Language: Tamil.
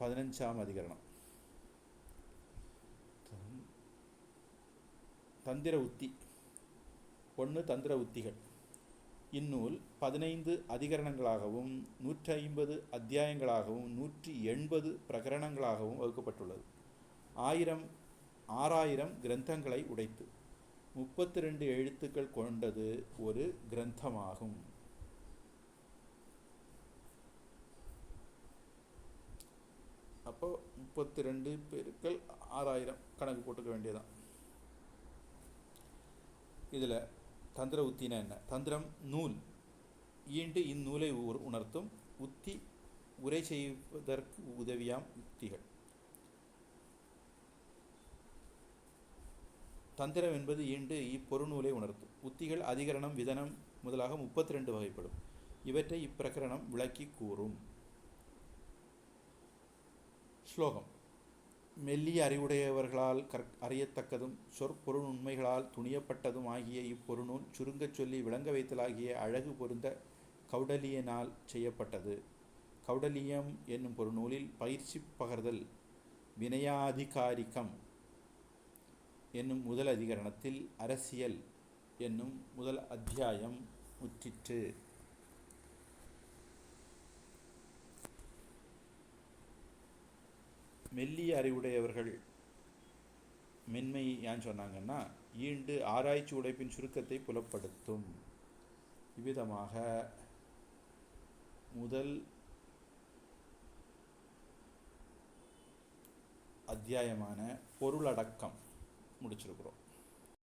பதினஞ்சாம் அதிகரணம் தந்திர உத்தி ஒன்று தந்திர உத்திகள் இந்நூல் பதினைந்து அதிகரணங்களாகவும் நூற்றி ஐம்பது அத்தியாயங்களாகவும் நூற்றி எண்பது பிரகரணங்களாகவும் வகுக்கப்பட்டுள்ளது ஆயிரம் ஆறாயிரம் கிரந்தங்களை உடைத்து முப்பத்தி ரெண்டு எழுத்துக்கள் கொண்டது ஒரு கிரந்தமாகும் அப்போ முப்பத்தி ரெண்டு பெருக்கள் ஆறாயிரம் கணக்கு போட்டுக்க வேண்டியதான் இதில் தந்திர உத்தினா என்ன? தந்திரம் நூல். ஈண்டு இந்நூலை உணர்த்தும். உத்தி உரை செய்வதற்கு உதவியாம் உத்திகள். தந்திரம் என்பது ஈண்டு இப்பொருநூலை உணர்த்தும். உத்திகள் அதிகரணம் விதனம் முதலாக முப்பத்தி ரெண்டு வகைப்படும். இவற்றை இப்பிரகரணம் விளக்கி கூறும். ஸ்லோகம். மெல்லிய அறிவுடையவர்களால் கற் அறியத்தக்கதும் சொற்பொருள் உண்மைகளால் துணியப்பட்டதும் ஆகிய இப்பொருநூல் சுருங்கச் சொல்லி விளங்க வைத்தலாகிய அழகு பொருந்த கௌடலியனால் செய்யப்பட்டது. கௌடலியம் என்னும் பொருநூலில் பயிற்சி பகர்தல் வினயாதிகாரிகம் என்னும் முதல் அதிகரணத்தில் அரசியல் என்னும் முதல் அத்தியாயம் முற்றிற்று. மெல்லிய அறிவுடையவர்கள். மென்மை ஏன் சொன்னாங்கன்னா ஈண்டு ஆராய்ச்சி உடைப்பின் சுருக்கத்தை புலப்படுத்தும். இவ்விதமாக முதல் அத்தியாயமான பொருளடக்கம் முடிச்சிருக்கிறோம்.